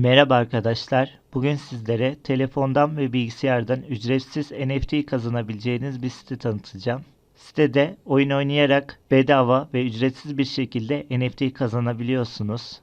Merhaba arkadaşlar. Bugün sizlere telefondan ve bilgisayardan ücretsiz NFT kazanabileceğiniz bir site tanıtacağım. Sitede oyun oynayarak bedava ve ücretsiz bir şekilde NFT kazanabiliyorsunuz.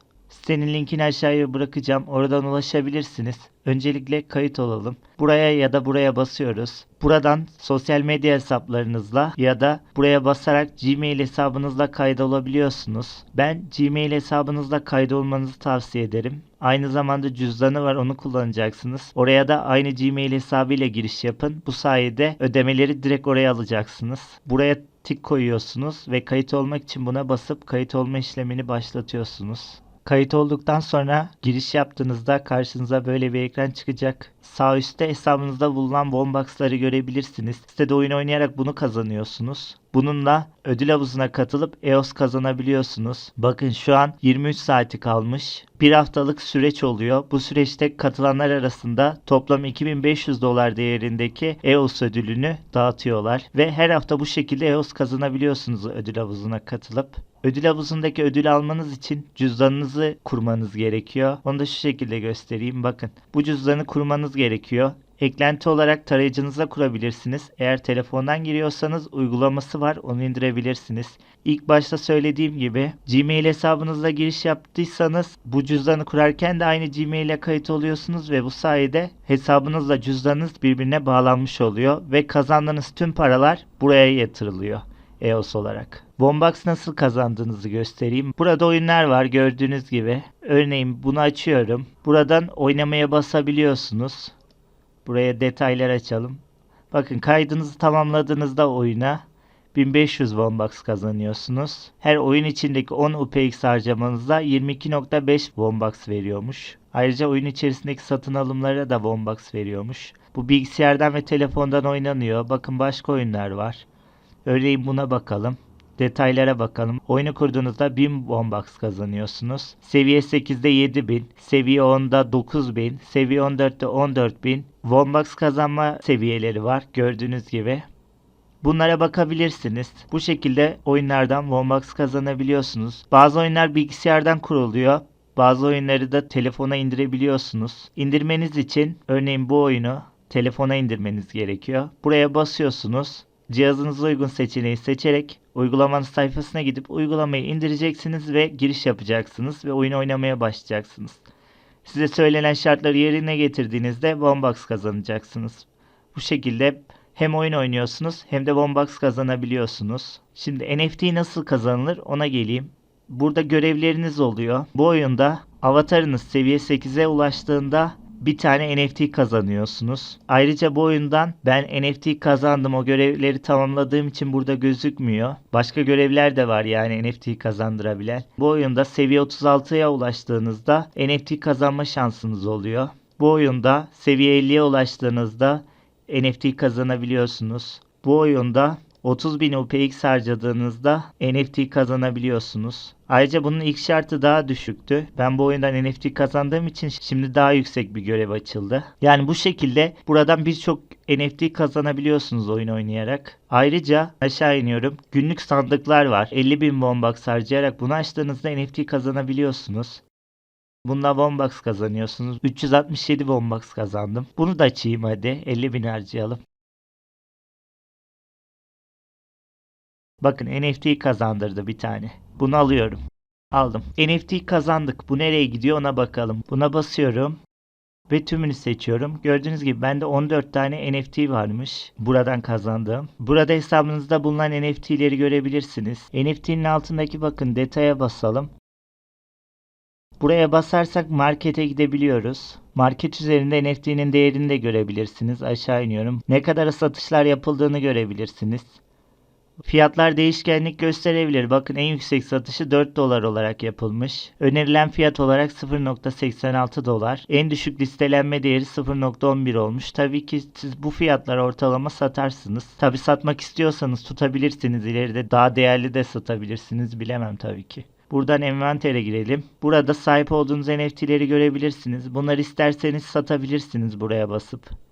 Sitenin linkini aşağıya bırakacağım. Oradan ulaşabilirsiniz. Öncelikle kayıt olalım. Buraya ya da buraya basıyoruz. Buradan sosyal medya hesaplarınızla ya da buraya basarak Gmail hesabınızla kaydolabiliyorsunuz. Ben Gmail hesabınızla kaydolmanızı tavsiye ederim. Aynı zamanda cüzdanı var onu kullanacaksınız. Oraya da aynı Gmail hesabıyla giriş yapın. Bu sayede ödemeleri direkt oraya alacaksınız. Buraya tik koyuyorsunuz ve kayıt olmak için buna basıp kayıt olma işlemini başlatıyorsunuz. Kayıt olduktan sonra giriş yaptığınızda karşınıza böyle bir ekran çıkacak. Sağ üstte hesabınızda bulunan Bombox'ları görebilirsiniz. Sitede oyun oynayarak bunu kazanıyorsunuz. Bununla ödül havuzuna katılıp EOS kazanabiliyorsunuz. Bakın şu an 23 saati kalmış. Bir haftalık süreç oluyor. Bu süreçte katılanlar arasında toplam 2500 dolar değerindeki EOS ödülünü dağıtıyorlar. Ve her hafta bu şekilde EOS kazanabiliyorsunuz ödül havuzuna katılıp. Ödül havuzundaki ödül almanız için cüzdanınızı kurmanız gerekiyor. Onu da şu şekilde göstereyim. Bakın bu cüzdanı kurmanız gerekiyor. Eklenti olarak tarayıcınıza kurabilirsiniz. Eğer telefondan giriyorsanız uygulaması var onu indirebilirsiniz. İlk başta söylediğim gibi Gmail hesabınızla giriş yaptıysanız bu cüzdanı kurarken de aynı Gmail ile kayıt oluyorsunuz ve bu sayede hesabınızla cüzdanınız birbirine bağlanmış oluyor ve kazandığınız tüm paralar buraya yatırılıyor. EOS olarak. Bombox nasıl kazandığınızı göstereyim. Burada oyunlar var gördüğünüz gibi. Örneğin bunu açıyorum. Buradan oynamaya basabiliyorsunuz. Buraya detaylar açalım. Bakın kaydınızı tamamladığınızda oyuna 1500 Bombox kazanıyorsunuz. Her oyun içindeki 10 UPX harcamanızda 22.5 Bombox veriyormuş. Ayrıca oyun içerisindeki satın alımlara da Bombox veriyormuş. Bu bilgisayardan ve telefondan oynanıyor. Bakın başka oyunlar var. Örneğin buna bakalım. Detaylara bakalım. Oyunu kurduğunuzda 1000 Bombox kazanıyorsunuz. Seviye 8'de 7000, seviye 10'da 9000, seviye 14'te 14000 Bombox kazanma seviyeleri var gördüğünüz gibi. Bunlara bakabilirsiniz. Bu şekilde oyunlardan Bombox kazanabiliyorsunuz. Bazı oyunlar bilgisayardan kuruluyor. Bazı oyunları da telefona indirebiliyorsunuz. İndirmeniz için örneğin bu oyunu telefona indirmeniz gerekiyor. Buraya basıyorsunuz. Cihazınıza uygun seçeneği seçerek uygulamanın sayfasına gidip uygulamayı indireceksiniz ve giriş yapacaksınız ve oyun oynamaya başlayacaksınız. Size söylenen şartları yerine getirdiğinizde Bombox kazanacaksınız. Bu şekilde hem oyun oynuyorsunuz hem de Bombox kazanabiliyorsunuz. Şimdi NFT nasıl kazanılır ona geleyim. Burada görevleriniz oluyor. Bu oyunda avatarınız seviye 8'e ulaştığında bir tane NFT kazanıyorsunuz. Ayrıca bu oyundan ben NFT kazandım o görevleri tamamladığım için burada gözükmüyor. Başka görevler de var yani NFT kazandırabilen. Bu oyunda seviye 36'ya ulaştığınızda NFT kazanma şansınız oluyor. Bu oyunda seviye 50'ye ulaştığınızda NFT kazanabiliyorsunuz. Bu oyunda 30.000 UPX harcadığınızda NFT kazanabiliyorsunuz. Ayrıca bunun ilk şartı daha düşüktü. Ben bu oyundan NFT kazandığım için şimdi daha yüksek bir görev açıldı. Yani bu şekilde buradan birçok NFT kazanabiliyorsunuz oyun oynayarak. Ayrıca aşağı iniyorum. Günlük sandıklar var. 50.000 Bombox harcayarak bunu açtığınızda NFT kazanabiliyorsunuz. Bunda Bombox kazanıyorsunuz. 367 Bombox kazandım. Bunu da açayım hadi. 50.000 harcayalım. Bakın NFT kazandırdı bir tane. Bunu alıyorum. Aldım. NFT kazandık. Bu nereye gidiyor ona bakalım. Buna basıyorum. Ve tümünü seçiyorum. Gördüğünüz gibi bende 14 tane NFT varmış. Buradan kazandığım. Burada hesabınızda bulunan NFT'leri görebilirsiniz. NFT'nin altındaki bakın detaya basalım. Buraya basarsak markete gidebiliyoruz. Market üzerinde NFT'nin değerini de görebilirsiniz. Aşağı iniyorum. Ne kadar satışlar yapıldığını görebilirsiniz. Fiyatlar değişkenlik gösterebilir. Bakın en yüksek satışı 4 dolar olarak yapılmış. Önerilen fiyat olarak 0.86 dolar. En düşük listelenme değeri 0.11 olmuş. Tabii ki siz bu fiyatlar ortalama satarsınız. Tabii satmak istiyorsanız tutabilirsiniz. İleride daha değerli de satabilirsiniz. Bilemem tabii ki. Buradan envantere girelim. Burada sahip olduğunuz NFT'leri görebilirsiniz. Bunları isterseniz satabilirsiniz buraya basıp.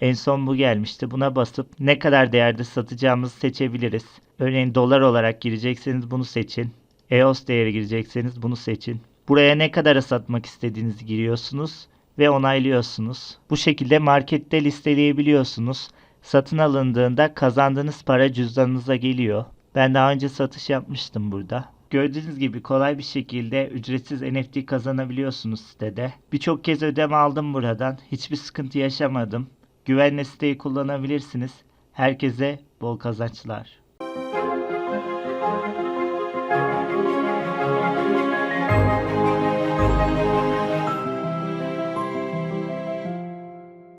En son bu gelmişti. Buna basıp ne kadar değerde satacağımızı seçebiliriz. Örneğin dolar olarak girecekseniz bunu seçin. EOS değeri girecekseniz bunu seçin. Buraya ne kadara satmak istediğinizi giriyorsunuz ve onaylıyorsunuz. Bu şekilde markette listeleyebiliyorsunuz. Satın alındığında kazandığınız para cüzdanınıza geliyor. Ben daha önce satış yapmıştım burada. Gördüğünüz gibi kolay bir şekilde ücretsiz NFT kazanabiliyorsunuz sitede. Birçok kez ödeme aldım buradan. Hiçbir sıkıntı yaşamadım. Güvenle siteyi kullanabilirsiniz. Herkese bol kazançlar.